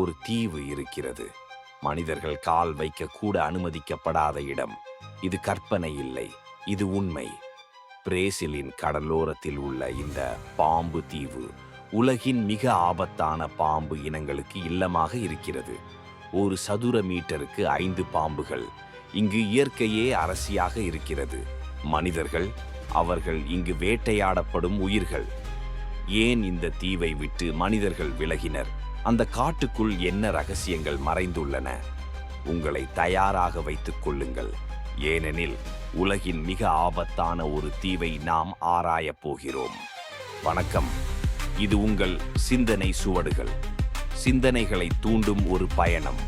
ஒரு தீவு இருக்கிறது. மனிதர்கள் கால் வைக்க கூட அனுமதிக்கப்படாத இடம். இது கற்பனை இல்லை. இது உண்மை. பிரேசிலின் கடலோரத்தில் உள்ள இந்த பாம்பு தீவு உலகின் மிக ஆபத்தான பாம்பு இனங்களுக்கு இல்லமாக இருக்கிறது. ஒரு சதுர மீட்டருக்கு ஐந்து பாம்புகள் இங்கு இயற்கையே அரசியாக இருக்கிறது. மனிதர்கள் அவர்கள் இங்கு வேட்டையாடப்படும் உயிர்கள். ஏன் இந்த தீவை விட்டு மனிதர்கள் விலகினர்? அந்த காட்டுக்குள் என்ன ரகசியங்கள் மறைந்துள்ளன? உங்களை தயாராக வைத்துக் கொள்ளுங்கள். ஏனெனில் உலகின் மிக ஆபத்தான ஒரு தீவை நாம் ஆராயப் போகிறோம். வணக்கம். இது உங்கள் சிந்தனை சுவடுகள். சிந்தனைகளை தூண்டும் ஒரு பயணம்.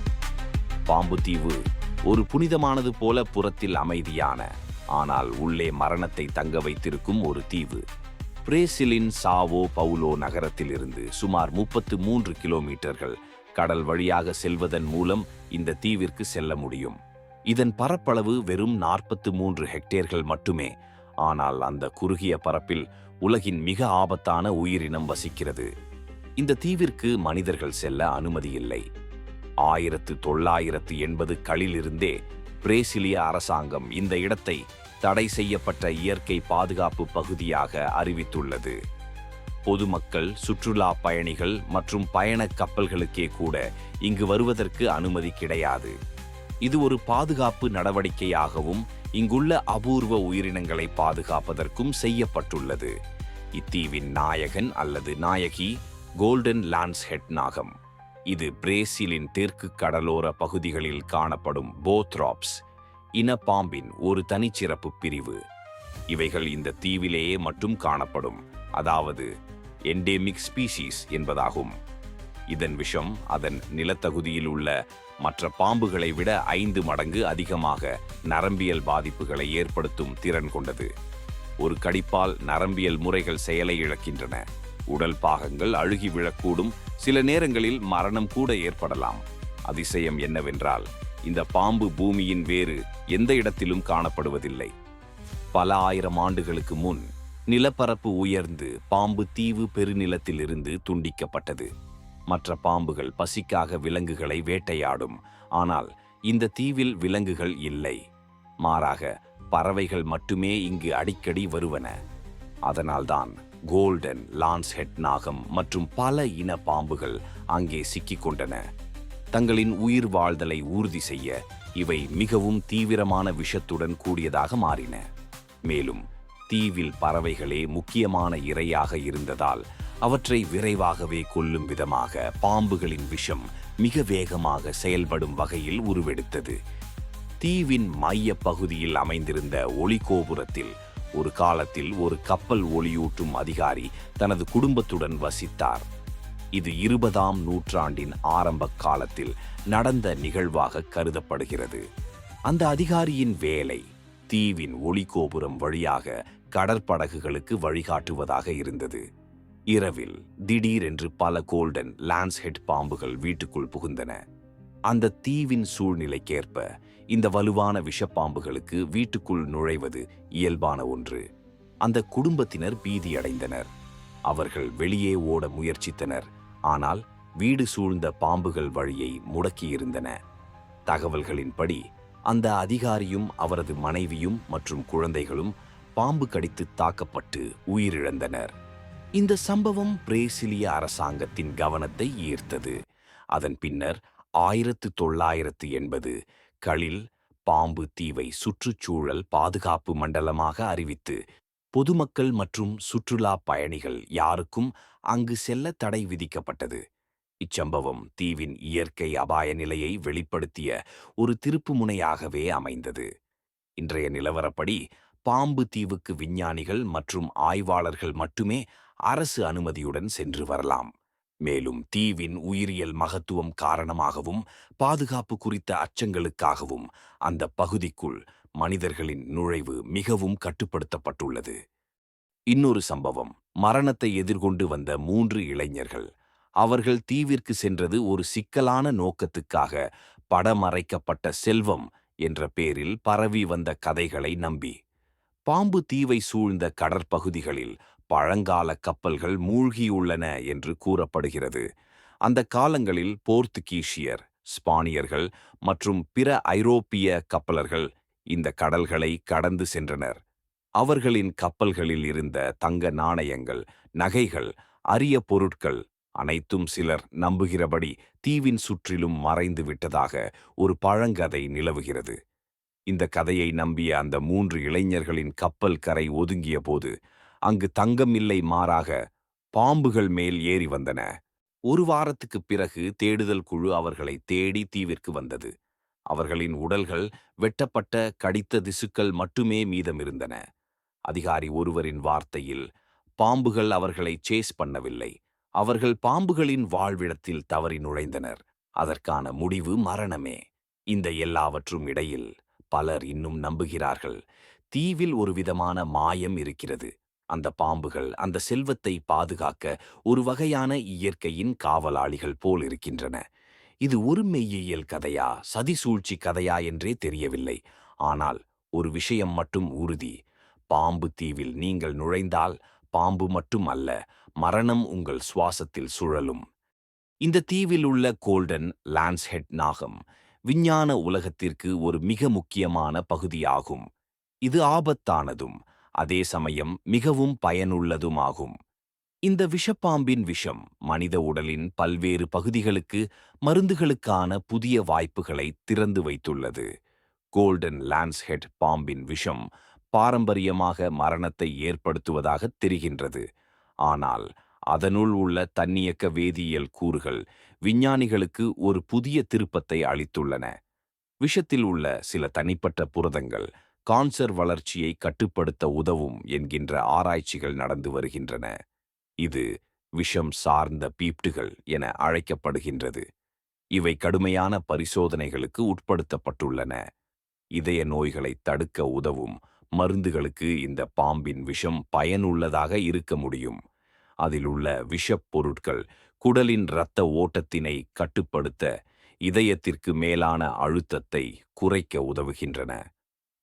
பாம்பு தீவு ஒரு புனிதமானது போல புறத்தில் அமைதியான ஆனால் உள்ளே மரணத்தை தங்க வைத்திருக்கும் ஒரு தீவு. பிரேசிலின் சாவோ பவுலோ நகரத்திலிருந்து சுமார் முப்பத்து மூன்று கிலோமீட்டர்கள் கடல் வழியாக செல்வதன் மூலம் இந்த தீவிற்கு செல்ல முடியும். இதன் பரப்பளவு வெறும் நாற்பத்து மூன்று ஹெக்டேர்கள் மட்டுமே. ஆனால் அந்த குறுகிய பரப்பில் உலகின் மிக ஆபத்தான உயிரினம் வசிக்கிறது. இந்த தீவிற்கு மனிதர்கள் செல்ல அனுமதி இல்லை. ஆயிரத்து தொள்ளாயிரத்து எண்பது களிலிருந்தே பிரேசிலிய அரசாங்கம் இந்த இடத்தை தடை செய்யப்பட்ட இயற்கை பாதுகாப்பு பகுதியாக அறிவித்துள்ளது. பொதுமக்கள் சுற்றுலா பயணிகள் மற்றும் பயணக் கப்பல்களுக்கே கூட இங்கு வருவதற்கு அனுமதி கிடையாது. இது ஒரு பாதுகாப்பு நடவடிக்கையாகவும் இங்குள்ள அபூர்வ உயிரினங்களை பாதுகாப்பதற்கும் செய்யப்பட்டுள்ளது. இத்தீவின் நாயகன் அல்லது நாயகி கோல்டன் லான்ஸ்ஹெட் நாகம். இது பிரேசிலின் தெற்கு கடலோர பகுதிகளில் காணப்படும் போத்ராப்ஸ் இன பாம்பின் ஒரு தனிச்சிறப்பு பிரிவு. இவைகள் இந்த தீவிலேயே மட்டும் காணப்படும். அதாவது எண்டேமிக் ஸ்பீசிஸ் என்பதாகும். இதன் விஷம் அதன் நிலத்தகுதியில் உள்ள மற்ற பாம்புகளை விட ஐந்து மடங்கு அதிகமாக நரம்பியல் பாதிப்புகளை ஏற்படுத்தும் திறன் கொண்டது. ஒரு கடிப்பால் நரம்பியல் முறைகள் செயலை இழக்கின்றன. உடல் பாகங்கள் அழுகி விழக்கூடும். சில நேரங்களில் மரணம் கூட ஏற்படலாம். அதிசயம் என்னவென்றால் இந்த பாம்பு பூமியின் வேறு எந்த இடத்திலும் காணப்படுவதில்லை. பல ஆயிரம் ஆண்டுகளுக்கு முன் நிலப்பரப்பு உயர்ந்து பாம்பு தீவு பெருநிலத்திலிருந்து துண்டிக்கப்பட்டது. மற்ற பாம்புகள் பசிக்காக விலங்குகளை வேட்டையாடும். ஆனால் இந்த தீவில் விலங்குகள் இல்லை. மாறாக பறவைகள் மட்டுமே இங்கு அடிக்கடி வருவன. அதனால்தான் கோல்டன் லான்ஸ்ஹெட் நாகம் மற்றும் பல இன பாம்புகள் அங்கே சிக்கிக் கொண்டன. தங்களின் உயிர் வாழ்தலை உறுதி செய்ய இவை மிகவும் தீவிரமான விஷத்துடன் கூடியதாக மாறின. மேலும் தீவில் பறவைகளே முக்கியமான இரையாக இருந்ததால் அவற்றை விரைவாகவே கொல்லும் விதமாக பாம்புகளின் விஷம் மிக வேகமாக செயல்படும் வகையில் உருவெடுத்தது. தீவின் மைய பகுதியில் அமைந்திருந்த ஒளி கோபுரத்தில் ஒரு காலத்தில் ஒரு கப்பல் ஒளியூட்டும் அதிகாரி தனது குடும்பத்துடன் வசித்தார். இது இருபதாம் நூற்றாண்டின் ஆரம்ப காலத்தில் நடந்த நிகழ்வாக கருதப்படுகிறது. அந்த அதிகாரியின் வேலை தீவின் ஒளிகோபுரம் வழியாக கடற்படகுகளுக்கு வழிகாட்டுவதாக இருந்தது. இரவில் திடீரென்று பல கோல்டன் லான்ஸ்ஹெட் பாம்புகள் வீட்டுக்குள் புகுந்தன. அந்த தீவின் சூழ்நிலைக்கேற்ப இந்த வலுவான விஷப்பாம்புகளுக்கு வீட்டுக்குள் நுழைவது இயல்பான ஒன்று. அந்த குடும்பத்தினர் பீதியடைந்தனர். அவர்கள் வெளியே ஓட முயற்சித்தனர். ஆனால் வீடு சூழ்ந்த பாம்புகள் வழியை முடக்கியிருந்தன. தகவல்களின்படி அந்த அதிகாரியும் அவரது மனைவியும் மற்றும் குழந்தைகளும் பாம்பு கடித்து தாக்கப்பட்டு உயிரிழந்தனர். இந்த சம்பவம் பிரேசிலிய அரசாங்கத்தின் கவனத்தை ஈர்த்தது. அதன் பின்னர் ஆயிரத்து தொள்ளாயிரத்து எண்பது களில் பாம்பு தீவை சுற்றுச்சூழல் பாதுகாப்பு மண்டலமாக அறிவித்து பொதுமக்கள் மற்றும் சுற்றுலா பயணிகள் யாருக்கும் அங்கு செல்ல தடை விதிக்கப்பட்டது. இச்சம்பவம் தீவின் இயற்கை அபாய நிலையை வெளிப்படுத்திய ஒரு திருப்புமுனையாகவே அமைந்தது. இன்றைய நிலவரப்படி பாம்பு தீவுக்கு விஞ்ஞானிகள் மற்றும் ஆய்வாளர்கள் மட்டுமே அரசு அனுமதியுடன் சென்று வரலாம். மேலும் தீவின் உயிரியல் மகத்துவம் காரணமாகவும் பாதுகாப்பு குறித்த அச்சங்களுக்காகவும் அந்த பகுதிக்குள் மனிதர்களின் நுழைவு மிகவும் கட்டுப்படுத்தப்பட்டுள்ளது. இன்னொரு சம்பவம். மரணத்தை எதிர்கொண்டு வந்த மூன்று இளைஞர்கள். அவர்கள் தீவிற்கு சென்றது ஒரு சிக்கலான நோக்கத்துக்காக படமறைக்கப்பட்ட செல்வம் என்ற பேரில் பரவி வந்த கதைகளை நம்பி. பாம்பு தீவை சூழ்ந்த கடற்பகுதிகளில் பழங்கால கப்பல்கள் மூழ்கியுள்ளன என்று கூறப்படுகிறது. அந்த காலங்களில் போர்த்துகீசியர் ஸ்பானியர்கள் மற்றும் பிற ஐரோப்பிய கப்பலர்கள் இந்த கடல்களை கடந்து சென்றனர். அவர்களின் கப்பல்களில் இருந்த தங்க நாணயங்கள் நகைகள் அரிய பொருட்கள் அனைத்தும் சிலர் நம்புகிறபடி தீவின் சுற்றிலும் மறைந்து விட்டதாக ஒரு பழங்கதை நிலவுகிறது. இந்த கதையை நம்பிய அந்த மூன்று இளைஞர்களின் கப்பல் கரை ஒதுங்கிய போது அங்கு தங்கமில்லை மாறாக பாம்புகள் மேல் ஏறி வந்தன. ஒரு வாரத்துக்குப் பிறகு தேடுதல் குழு அவர்களை தேடி தீவிற்கு வந்தது. அவர்களின் உடல்கள் வெட்டப்பட்ட கடித்த திசுக்கள் மட்டுமே மீதமிருந்தன. அதிகாரி ஒருவரின் வார்த்தையில் பாம்புகள் அவர்களை சேஸ் பண்ணவில்லை. அவர்கள் பாம்புகளின் வாழ்விடத்தில் தவறி நுழைந்தனர். அதற்கான முடிவு மரணமே. இந்த எல்லாவற்றும் இடையில் பலர் இன்னும் நம்புகிறார்கள். தீவில் ஒரு விதமான மாயம் இருக்கிறது. அந்த பாம்புகள் அந்த செல்வத்தை பாதுகாக்க ஒரு வகையான இயற்கையின் காவலாளிகள் போல் இருக்கின்றன. இது ஒரு மெய்யியல் கதையா சதிசூழ்ச்சி கதையா என்றே தெரியவில்லை. ஆனால் ஒரு விஷயம் மட்டும் உறுதி. பாம்பு தீவில் நீங்கள் நுழைந்தால் பாம்பு மட்டும் அல்ல மரணம் உங்கள் சுவாசத்தில் சுழலும். இந்த தீவில் உள்ள கோல்டன் லான்ஸ்ஹெட் நாகம் விஞ்ஞான உலகத்திற்கு ஒரு மிக முக்கியமான பகுதியாகும். இது ஆபத்தானதும் அதே சமயம் மிகவும் பயனுள்ளதுமாகும். இந்த விஷப்பாம்பின் விஷம் மனித உடலின் பல்வேறு பகுதிகளுக்கு மருந்துகளுக்கான புதிய வாய்ப்புகளை திறந்து வைத்துள்ளது. கோல்டன் லான்ஸ்ஹெட் பாம்பின் விஷம் பாரம்பரியமாக மரணத்தை ஏற்படுத்துவதாக தெரிகின்றது. ஆனால் அதனுள் உள்ள தன்னியக்க வேதியியல் கூறுகள் விஞ்ஞானிகளுக்கு ஒரு புதிய திருப்பத்தை அளித்துள்ளன. விஷத்தில் உள்ள சில தனிப்பட்ட புரதங்கள் கான்சர் வளர்ச்சியை கட்டுப்படுத்த உதவும் என்கின்ற ஆராய்ச்சிகள் நடந்து வருகின்றன. இது விஷம் சார்ந்த பீப்டுகள் என அழைக்கப்படுகின்றது. இவை கடுமையான பரிசோதனைகளுக்கு உட்படுத்தப்பட்டுள்ளன. இதய நோய்களை தடுக்க உதவும் மருந்துகளுக்கு இந்த பாம்பின் விஷம் பயனுள்ளதாக இருக்க முடியும். அதில் உள்ள விஷப் பொருட்கள் குடலின் இரத்த ஓட்டத்தினை கட்டுப்படுத்த இதயத்திற்கு மேலான அழுத்தத்தை குறைக்க உதவுகின்றன.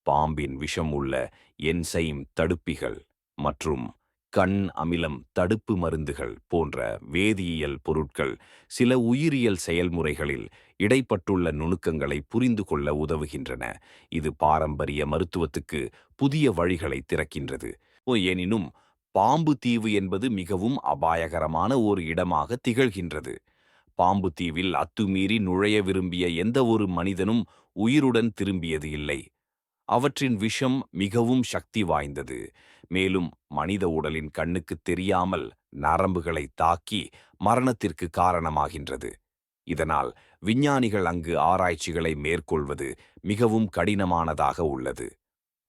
பாம்பின் விஷம் உள்ள என்சைம் தடுப்பிகள் மற்றும் கண் அமிலம் தடுப்பு மருந்துகள் போன்ற வேதியியல் பொருட்கள் சில உயிரியல் செயல்முறைகளில் இடைப்பட்டுள்ள நுணுக்கங்களை புரிந்து கொள்ள உதவுகின்றன. இது பாரம்பரிய மருத்துவத்துக்கு புதிய வழிகளை திறக்கின்றது. எனினும் பாம்பு தீவு என்பது மிகவும் அபாயகரமான ஒரு இடமாக திகழ்கின்றது. பாம்பு தீவில் அத்துமீறி நுழைய விரும்பிய எந்த ஒரு மனிதனும் உயிருடன் திரும்பியது இல்லை. அவற்றின் விஷம் மிகவும் சக்தி வாய்ந்தது. மேலும் மனித உடலின் கண்ணுக்கு தெரியாமல் நரம்புகளை தாக்கி மரணத்திற்கு காரணமாகின்றது. இதனால் விஞ்ஞானிகள் அங்கு ஆராய்ச்சிகளை மேற்கொள்வது மிகவும் கடினமானதாக உள்ளது.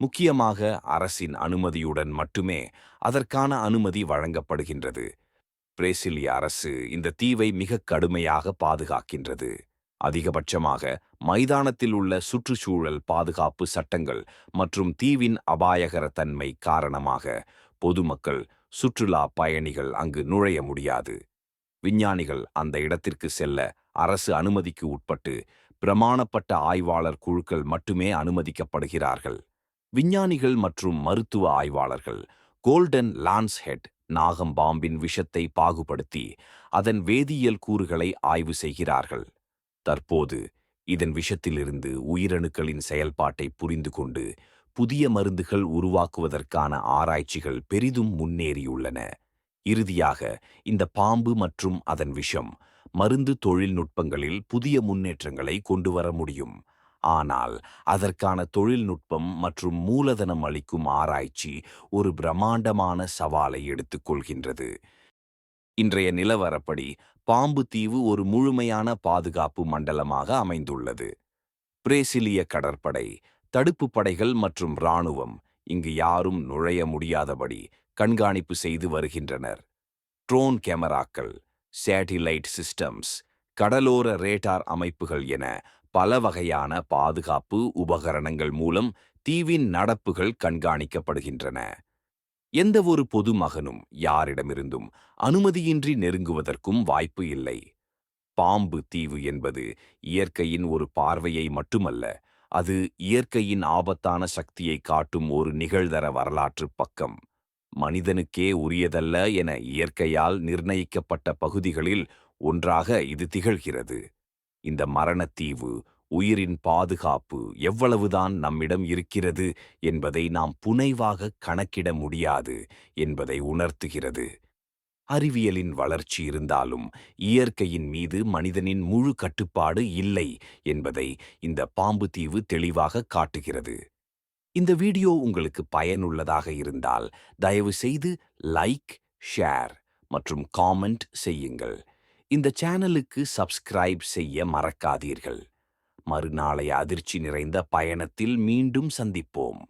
முக்கியமாக அரசின் அனுமதியுடன் மட்டுமே அதற்கான அனுமதி வழங்கப்படுகின்றது. பிரேசிலிய அரசு இந்த தீவை மிக கடுமையாக பாதுகாக்கின்றது. அதிகபட்சமாக மைதானத்தில் உள்ள சுற்றுச்சூழல் பாதுகாப்பு சட்டங்கள் மற்றும் தீவின் அபாயகர தன்மை காரணமாக பொதுமக்கள் சுற்றுலா பயணிகள் அங்கு நுழைய முடியாது. விஞ்ஞானிகள் அந்த இடத்திற்கு செல்ல அரசு அனுமதிக்கு உட்பட்டு பிரமாணப்பட்ட ஆய்வாளர் குழுக்கள் மட்டுமே அனுமதிக்கப்படுகிறார்கள். விஞ்ஞானிகள் மற்றும் மருத்துவ ஆய்வாளர்கள் கோல்டன் லான்ஸ்ஹெட் நாகம் விஷத்தை பாகுபடுத்தி அதன் வேதியியல் கூறுகளை ஆய்வு செய்கிறார்கள். தற்போது இதன் விஷத்திலிருந்து உயிரணுக்களின் செயல்பாட்டை புரிந்து கொண்டு புதிய மருந்துகள் உருவாக்குவதற்கான ஆராய்ச்சிகள் பெரிதும் முன்னேறியுள்ளன. இறுதியாக இந்த பாம்பு மற்றும் அதன் விஷம் மருந்து தொழில்நுட்பங்களில் புதிய முன்னேற்றங்களை கொண்டு வர முடியும். ஆனால் அதற்கான தொழில்நுட்பம் மற்றும் மூலதனம் அளிக்கும் ஆராய்ச்சி ஒரு பிரம்மாண்டமான சவாலை எடுத்துக்கொள்கின்றது இன்றைய நிலவரப்படி பாம்பு தீவு ஒரு முழுமையான பாதுகாப்பு மண்டலமாக அமைந்துள்ளது. பிரேசிலிய கடற்படை தடுப்பு படைகள் மற்றும் இராணுவம் இங்கு யாரும் நுழைய முடியாதபடி கண்காணிப்பு செய்து வருகின்றனர். ட்ரோன் கேமராக்கள் சேட்டிலைட் சிஸ்டம்ஸ் கடலோர ரேடார் அமைப்புகள் என பல வகையான பாதுகாப்பு உபகரணங்கள் மூலம் தீவின் நடப்புகள் கண்காணிக்கப்படுகின்றன. எந்த ஒரு பொதுமகனும் யாரிடமிருந்தும் அனுமதியின்றி நெருங்குவதற்கும் வாய்ப்பு இல்லை. பாம்பு தீவு என்பது இயற்கையின் ஒரு பார்வையை மட்டுமல்ல அது இயற்கையின் ஆபத்தான சக்தியை காட்டும் ஒரு நிகழ்தர வரலாற்று பக்கம். மனிதனுக்கே உரியதல்ல என இயற்கையால் நிர்ணயிக்கப்பட்ட பகுதிகளில் ஒன்றாக இது திகழ்கிறது. இந்த மரணத்தீவு உயிரின் பாதுகாப்பு எவ்வளவுதான் நம்மிடம் இருக்கிறது என்பதை நாம் புனைவாக கணக்கிட முடியாது என்பதை உணர்த்துகிறது. அறிவியலின் வளர்ச்சி இருந்தாலும் இயற்கையின் மீது மனிதனின் முழு கட்டுப்பாடு இல்லை என்பதை இந்த பாம்பு தீவு தெளிவாக காட்டுகிறது. இந்த வீடியோ உங்களுக்கு பயனுள்ளதாக இருந்தால் தயவு செய்து லைக் ஷேர் மற்றும் காமெண்ட் செய்யுங்கள். இந்த சேனலுக்கு சப்ஸ்கிரைப் செய்ய மறக்காதீர்கள். மறுநாளைய அதிர்ச்சி நிறைந்த பயணத்தில் மீண்டும் சந்திப்போம்.